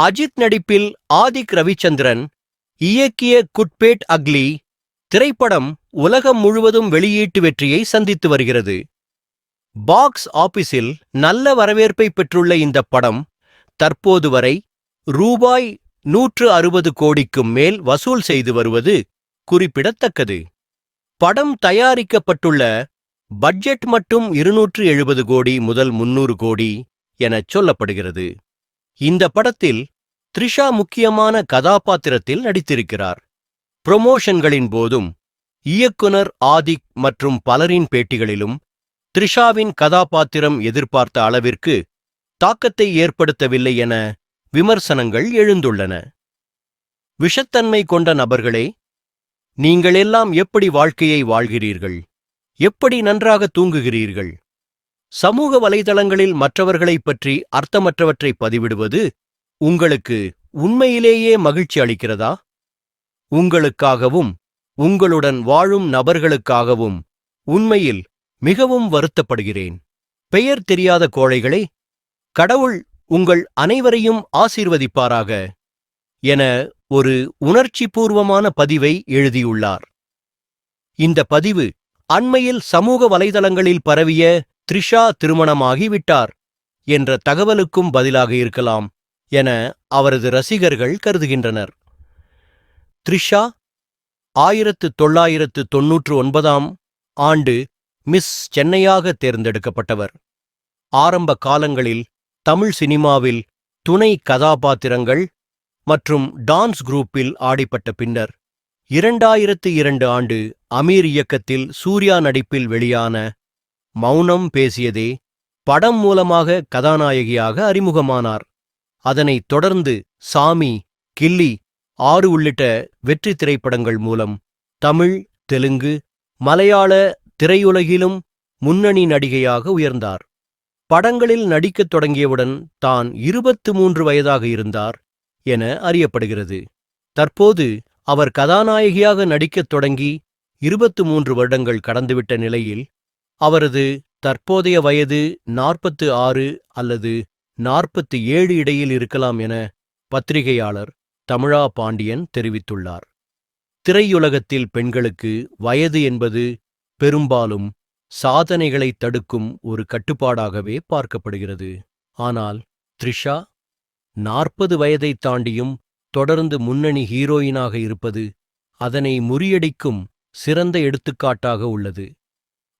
அஜித் நடிப்பில் ஆதிக் ரவிச்சந்திரன் இயக்கிய good bad ugly திரைப்படம் உலகம் முழுவதும் வெளியீட்டு வெற்றியை சந்தித்து வருகிறது. பாக்ஸ் ஆபீஸில் நல்ல வரவேற்பை பெற்றுள்ள இந்த படம் தற்போது வரை ரூபாய் நூற்று அறுபது கோடிக்கும் மேல் வசூல் செய்து வருவது குறிப்பிடத்தக்கது. படம் தயாரிக்கப்பட்டுள்ள பட்ஜெட் மட்டும் இருநூற்று எழுபது கோடி முதல் முன்னூறு கோடி எனச் சொல்லப்படுகிறது. இந்த படத்தில் த்ரிஷா முக்கியமான கதாபாத்திரத்தில் நடித்திருக்கிறார். புரமோஷன்களின் போதும் இயக்குனர் ஆதிக் மற்றும் பலரின் பேட்டிகளிலும் த்ரிஷாவின் கதாபாத்திரம் எதிர்பார்த்த அளவிற்கு தாக்கத்தை ஏற்படுத்தவில்லை என விமர்சனங்கள் எழுந்துள்ளன. விஷத்தன்மை கொண்ட நபர்களே நீங்களெல்லாம் எப்படி வாழ்க்கையை வாழ்கிறீர்கள்? எப்படி நன்றாக தூங்குகிறீர்கள்? சமூக வலைதளங்களில் மற்றவர்களைப் பற்றி அர்த்தமற்றவற்றை பதிவிடுவது உங்களுக்கு உண்மையிலேயே மகிழ்ச்சி அளிக்கிறதா? உங்களுக்காகவும் உங்களுடன் வாழும் நபர்களுக்காகவும் உண்மையில் மிகவும் வருத்தப்படுகிறேன். பெயர் தெரியாத கோழைகளே கடவுள் உங்கள் அனைவரையும் ஆசீர்வதிப்பாராக என ஒரு உணர்ச்சிபூர்வமான பதிவை எழுதியுள்ளார். இந்த பதிவு அண்மையில் சமூக வலைதளங்களில் பரவிய த்ரிஷா திருமணமாகிவிட்டார் என்ற தகவலுக்கும் பதிலாக இருக்கலாம் என அவரது ரசிகர்கள் கருதுகின்றனர். த்ரிஷா ஆயிரத்து தொள்ளாயிரத்து தொன்னூற்று ஒன்பதாம் ஆண்டு மிஸ் சென்னையாக தேர்ந்தெடுக்கப்பட்டவர். ஆரம்ப காலங்களில் தமிழ் சினிமாவில் துணை கதாபாத்திரங்கள் மற்றும் டான்ஸ் குரூப்பில் ஆடிப்பட்ட பின்னர் இரண்டாயிரத்து இரண்டு ஆண்டு அமீர் இயக்கத்தில் சூர்யா நடிப்பில் வெளியான மௌனம் பேசியதே படம் மூலமாக கதாநாயகியாக அறிமுகமானார். அதனைத் தொடர்ந்து சாமி கில்லி ஆறு உள்ளிட்ட வெற்றி திரைப்படங்கள் மூலம் தமிழ் தெலுங்கு மலையாள திரையுலகிலும் முன்னணி நடிகையாக உயர்ந்தார். படங்களில் நடிக்கத் தொடங்கியவுடன் தான் இருபத்து மூன்று வயதாக இருந்தார் என அறியப்படுகிறது. தற்போது அவர் கதாநாயகியாக நடிக்கத் தொடங்கி இருபத்து மூன்று வருடங்கள் கடந்துவிட்ட நிலையில் அவரது தற்போதைய வயது நாற்பத்து ஆறு அல்லது நாற்பத்து ஏழு இடையில் இருக்கலாம் என பத்திரிகையாளர் தமிழா பாண்டியன் தெரிவித்துள்ளார். திரையுலகத்தில் பெண்களுக்கு வயது என்பது பெரும்பாலும் சாதனைகளை தடுக்கும் ஒரு கட்டுப்பாடாகவே பார்க்கப்படுகிறது. ஆனால் த்ரிஷா நாற்பது வயதைத் தாண்டியும் தொடர்ந்து முன்னணி ஹீரோயினாக இருப்பது அதனை முறியடிக்கும் சிறந்த எடுத்துக்காட்டாக உள்ளது.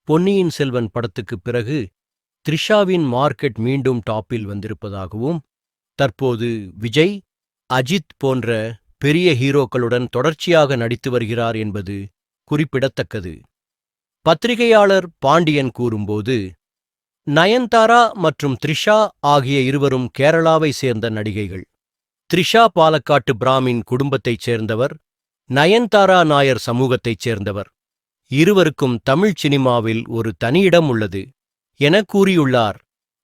பொன்னியின் செல்வன் படத்துக்குப் பிறகு த்ரிஷாவின் மார்க்கெட் மீண்டும் டாப்பில் வந்திருப்பதாகவும் தற்போது விஜய் அஜித் போன்ற பெரிய ஹீரோக்களுடன் தொடர்ச்சியாக நடித்து வருகிறார் என்பது குறிப்பிடத்தக்கது. பத்திரிகையாளர் பாண்டியன் கூறும்போது நயன்தாரா மற்றும் த்ரிஷா ஆகிய இருவரும் கேரளாவை சேர்ந்த நடிகைகள். த்ரிஷா பாலக்காட்டு பிராமின் குடும்பத்தைச் சேர்ந்தவர் நயன்தாரா நாயர் சமூகத்தைச் சேர்ந்தவர். இருவருக்கும் தமிழ் சினிமாவில் ஒரு தனியிடம் உள்ளது என கூறியுள்ளார்.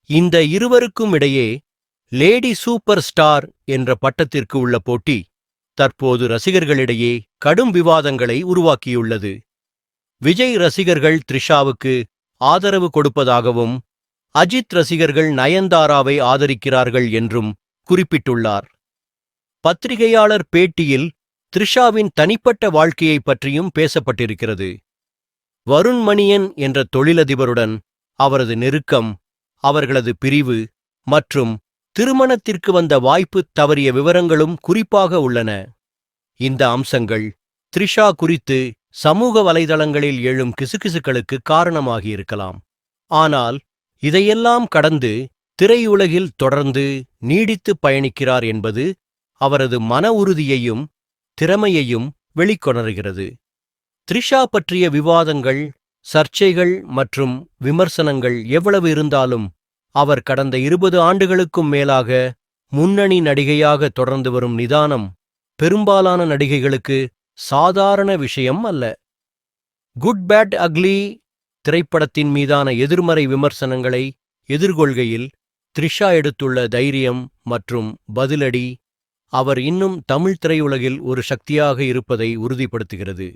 இந்த இருவருக்கும் இடையே லேடி சூப்பர் ஸ்டார் என்ற பட்டத்திற்கு உள்ள போட்டி தற்போது ரசிகர்களிடையே கடும் விவாதங்களை உருவாக்கியுள்ளது. விஜய் ரசிகர்கள் த்ரிஷாவுக்கு ஆதரவு கொடுப்பதாகவும் அஜித் ரசிகர்கள் நயன்தாராவை ஆதரிக்கிறார்கள் என்றும் குறிப்பிட்டுள்ளார். பத்திரிகையாளர் பேட்டியில் த்ரிஷாவின் தனிப்பட்ட வாழ்க்கையைப் பற்றியும் பேசப்பட்டிருக்கிறது. வருண்மணியன் என்ற தொழிலதிபருடன் அவரது நெருக்கம் அவர்களது பிரிவு மற்றும் திருமணத்திற்கு வந்த வாய்ப்பு தவறிய விவரங்களும் குறிப்பாக உள்ளன. இந்த அம்சங்கள் த்ரிஷா குறித்து சமூக வலைதளங்களில் எழும் கிசுகிசுக்களுக்கு காரணமாகியிருக்கலாம் ஆனால் இதையெல்லாம் கடந்து திரையுலகில் தொடர்ந்து நீடித்து பயணிக்கிறார் என்பது அவரது மன உறுதியையும் திறமையையும் வெளிக்கொணர்கிறது. த்ரிஷா பற்றிய விவாதங்கள் சர்ச்சைகள் மற்றும் விமர்சனங்கள் எவ்வளவு இருந்தாலும் அவர் கடந்த இருபது ஆண்டுகளுக்கும் மேலாக முன்னணி நடிகையாக தொடர்ந்து வரும் நிதானம் பெரும்பாலான நடிகைகளுக்கு சாதாரண விஷயம் அல்ல. குட் பேட் அக்லி திரைப்படத்தின் மீதான எதிர்மறை விமர்சனங்களை எதிர்கொள்கையில் த்ரிஷா எடுத்துள்ள தைரியம் மற்றும் பதிலடி அவர் இன்னும் தமிழ் திரையுலகில் ஒரு சக்தியாக இருப்பதை உறுதிப்படுத்துகிறது.